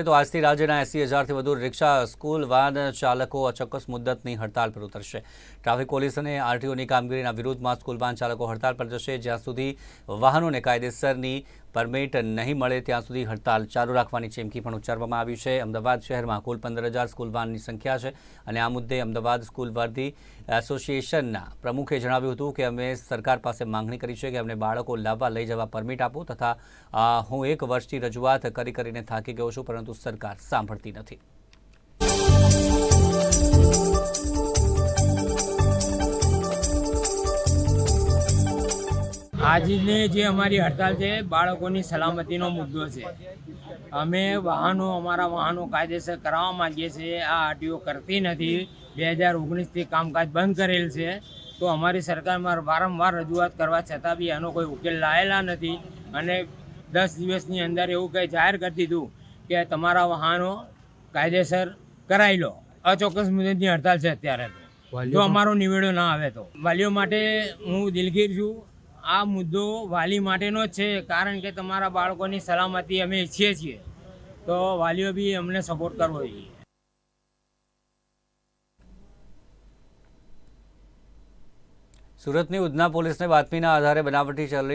તો આજથી રાજ્યના એસી હજારથી વધુ રિક્ષા, સ્કૂલ વાન ચાલકો અચોક્કસ મુદ્દતની હડતાળ પર ઉતરશે. ટ્રાફિક પોલીસ અને આરટીઓની કામગીરીના વિરોધમાં સ્કૂલ વાન ચાલકો હડતાળ પર જશે. જ્યાં સુધી વાહનોને કાયદેસરની પરમિટ નહીં મળે ત્યાં સુધી હડતાળ ચાલુ રાખવાની ચીમકી પણ ઉચ્ચારવામાં આવી છે. અમદાવાદ શહેરમાં કુલ પંદર હજાર સ્કૂલ વાનની સંખ્યા છે અને આ મુદ્દે અમદાવાદ સ્કૂલ વર્ધી એસોસિએશનના પ્રમુખે જણાવ્યું હતું કે અમે સરકાર પાસે માંગણી કરી છે કે અમને બાળકો લાવવા લઈ જવા પરમિટ આપો તથા હું એક વર્ષથી રજૂઆત કરી કરીને થાકી ગયો છું પરંતુ સરકાર સાંભળતી નથી. આજની જે અમારી હડતાલ છે બાળકોની સલામતીનો મુદ્દો છે. અમે વાહનો અમારા વાહનો કાયદેસર કરાવવા માંગીએ છીએ. આ આરટીઓ કરતી નથી. બે હજાર ઓગણીસથી કામકાજ બંધ કરેલ છે. તો અમારી સરકારમાં વારંવાર રજૂઆત કરવા છતાં બી આનો કોઈ ઉકેલ લાયેલા નથી. અને દસ દિવસની અંદર એવું કંઈ જાહેર કરી દીધું કે તમારા વાહનો કાયદેસર કરાવી લો. અચોક્કસ મુદતની હડતાલ છે અત્યારે જો અમારો નિવેડો ના આવે તો. વાલીઓ માટે હું દિલગીર છું. આ મુદ્દો વાલી માટેનો જ છે, કારણ કે તમારા બાળકોની સલામતી અમે ઈચ્છીએ છીએ. તો વાલીઓ બી અમને સપોર્ટ કરવો જોઈએ. સુરતની ઉધના પોલીસને બાતમીના આધારે બનાવટી ચલણી